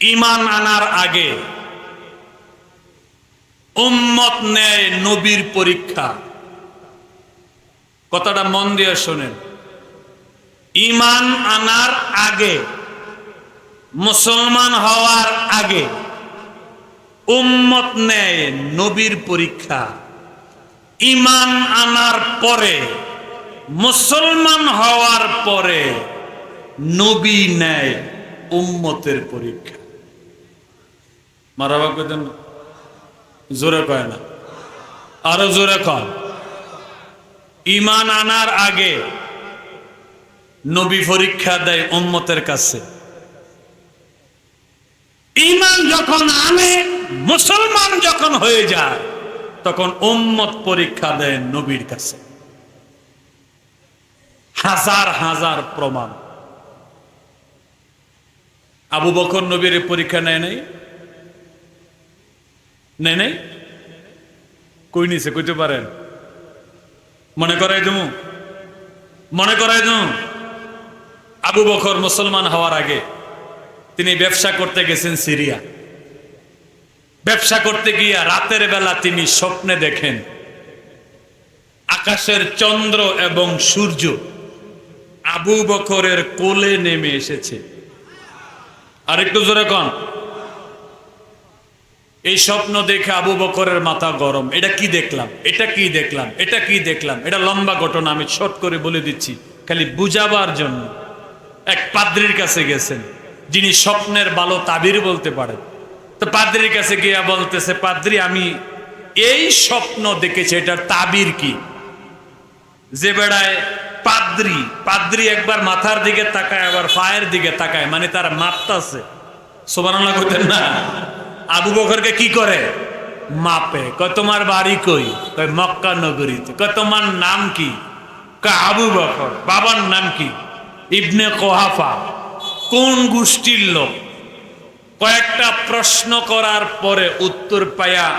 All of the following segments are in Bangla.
ইমান আনার আগে উম্মত নেয় নবীর পরীক্ষা। কথাটা মন দিয়ে শোনেন। ইমান আনার আগে, মুসলমান হওয়ার আগে উম্মত নেয় নবীর পরীক্ষা। ইমান আনার পরে, মুসলমান হওয়ার পরে নবী নেয় উম্মতের পরীক্ষা। মারাবা কইতেন, জোরে কয় না। আরও জোরে কন, ইমান আনার আগে নবী পরীক্ষা দেয় উম্মতের কাছে। ইমান যখন আনে, মুসলমান যখন হয়ে যায়, তখন উম্মত পরীক্ষা দেয় নবীর কাছে। হাজার হাজার প্রমাণ। আবু বকর নবীর পরীক্ষা নেয় নাই? নেয় নাই কই নিছে, কইতে পারেন। মনে করাই তুমি মনে করাই তুমি আবু বকর মুসলমান হওয়ার আগে তিনি ব্যবসা করতে গেছেন সিরিয়া। ব্যবসা করতে গিয়া রাতের বেলা তিনি স্বপ্নে দেখেন আকাশের চন্দ্র এবং সূর্য আবু বকরের কোলে নেমে এসেছে। আরেকটু জোরে কন। এই স্বপ্ন দেখে আবু বকরের মাথা গরম। এটা কি দেখলাম? এটা কি দেখলাম? এটা কি দেখলাম? এটা লম্বা ঘটনা, আমি শর্ট করে বলে দিচ্ছি। খালি বুঝাবার জন্য এক পাদ্রির কাছে গেছেন, যিনি স্বপ্নের ভালো তাবির বলতে পারেন। তো পাদ্রির কাছে গিয়া বলতেছে, পাদ্রি, আমি এই স্বপ্ন দেখেছি, এটার তাবির কি? যে বেড়ায়, পাদ্রি পাদ্রি একবার মাথার দিকে তাকায়, আবার পায়ের দিকে তাকায়। মানে তার মাপতাছে সোবানাল্লাহ করতেন না? আবু বকরকে কি করে? মাপে। কয়, তোমার বাড়ি কই? কয়, মক্কা নগরীতে। কয়, তোমার নাম কি? কয়, আবু বকর। বাবার নাম কি? ইবনে কোহাফা। কোন গোষ্ঠীর লোক? কয়েকটা প্রশ্ন করার পরে উত্তর পায়া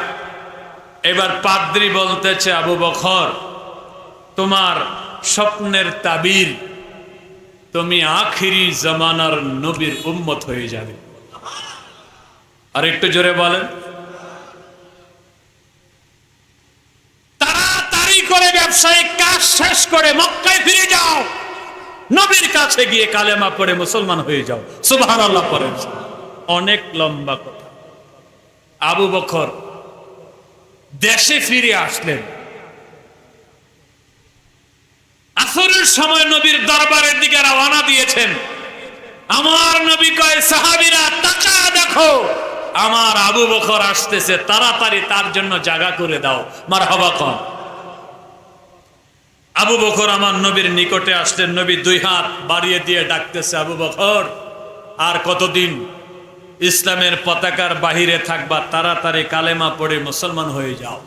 এবার পাদ্রি বলতেছে, আবু বখর তোমার স্বপ্নের তাবির, তুমি আখিরি জমানার নবীর উম্মত হয়ে যাবে। আর একটু জোরে বলেন। তাড়াতাড়ি করে ব্যবসায়িক কাজ শেষ করে মক্কায় ফিরে যাও। নবীর কাছে গিয়ে কালেমা পড়ে মুসলমান হয়ে যাও। সুবহান আল্লাহ পড়েন। অনেক লম্বা কথা। আবু বকর দেশে ফিরে আসলেন। আসরের সময় নবীর দরবারের দিকে রওনা দিয়েছেন। আমার নবী কয়, সাহাবীরা তাকা দেখো। আমার আবু বকর আসতেছে, তাড়াতাড়ি তার জন্য জায়গা করে দাও। মার হবা কন। আবু বকর আমার নবীর নিকটে আসলেন, নবী দুই হাত বাড়িয়ে দিয়ে ডাকতেছে, আবু বকর, আর কতদিন ইসলামের পতাকার বাহিরে থাকবা, তাড়াতাড়ি কালেমা পড়ে মুসলমান হয়ে যাও।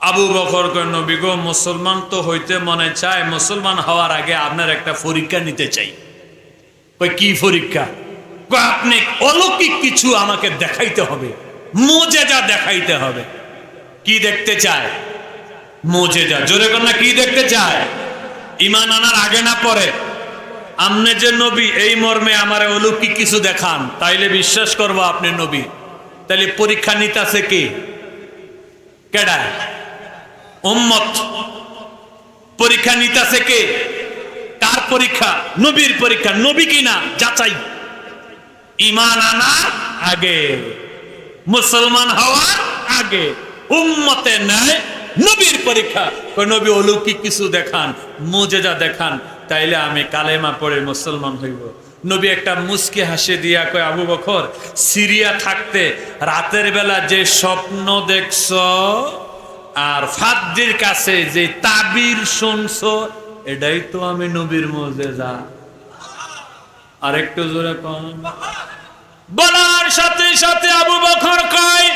আবু বকর নবী গো, মুসলমান তো হইতে মনে চায়, মুসলমান হওয়ার আগে আপনার একটা পরীক্ষা নিতে চাই। কি পরীক্ষা আপনি অলৌকিক কিছু আমাকে দেখাইতে হবে। মোজেজা দেখাইতে হবে। কি দেখতে চায়? মোজেজা। জোরে কন্যা কি দেখতে চায়? ইমান আনার আগে না পরে? আমনে যে নবী, এই মর্মে আমার অলৌকিক কিছু দেখান, তাইলে বিশ্বাস করব আপনি নবী। তাইলে পরীক্ষা নিতে নিতাছে কি? কেডা উম্মত। পরীক্ষা নিতাছে কে? কার পরীক্ষা? নবীর পরীক্ষা। নবী কিনা? যাচাই। ইমান আনার আগে, মুসলমান হওয়ার আগে, উম্মতে নেয় নবীর পরীক্ষা। নবী অলৌকিক কিছু দেখান, মুজেজা দেখান, তাইলে আমি কালেমা পড়ে মুসলমান হইব। নবী একটা মুসকে হাসি দিয়া কয়, আবু বকর, সিরিয়া থাকতে রাতের বেলা যে স্বপ্ন দেখছ আর ফাদ্দির কাছে যে তাবির শুনছ, এটাই তো আমি নবীর মজেজা। আর একটু জোরে কন। বলার সাথে সাথে আবু বকর কয়,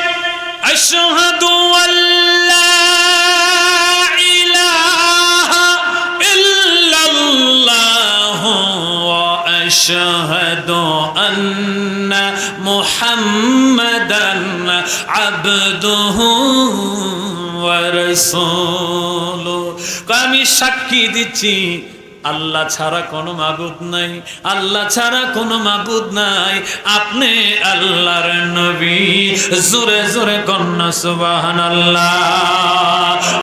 আশহাদু আল্লা ইলাহা ইল্লাল্লাহ ওয়া আশহাদু আন্না মুহাম্মাদান আবদুহু ওয়া আমি সাক্ষী দিচ্ছি আল্লাহ ছাড়া কোনো মাবুদ নাই, আল্লাহ ছাড়া কোনো মাবুদ নাই। আপনি আল্লাহর নবী, জোরে জোরে কন্যা সুবাহান আল্লাহ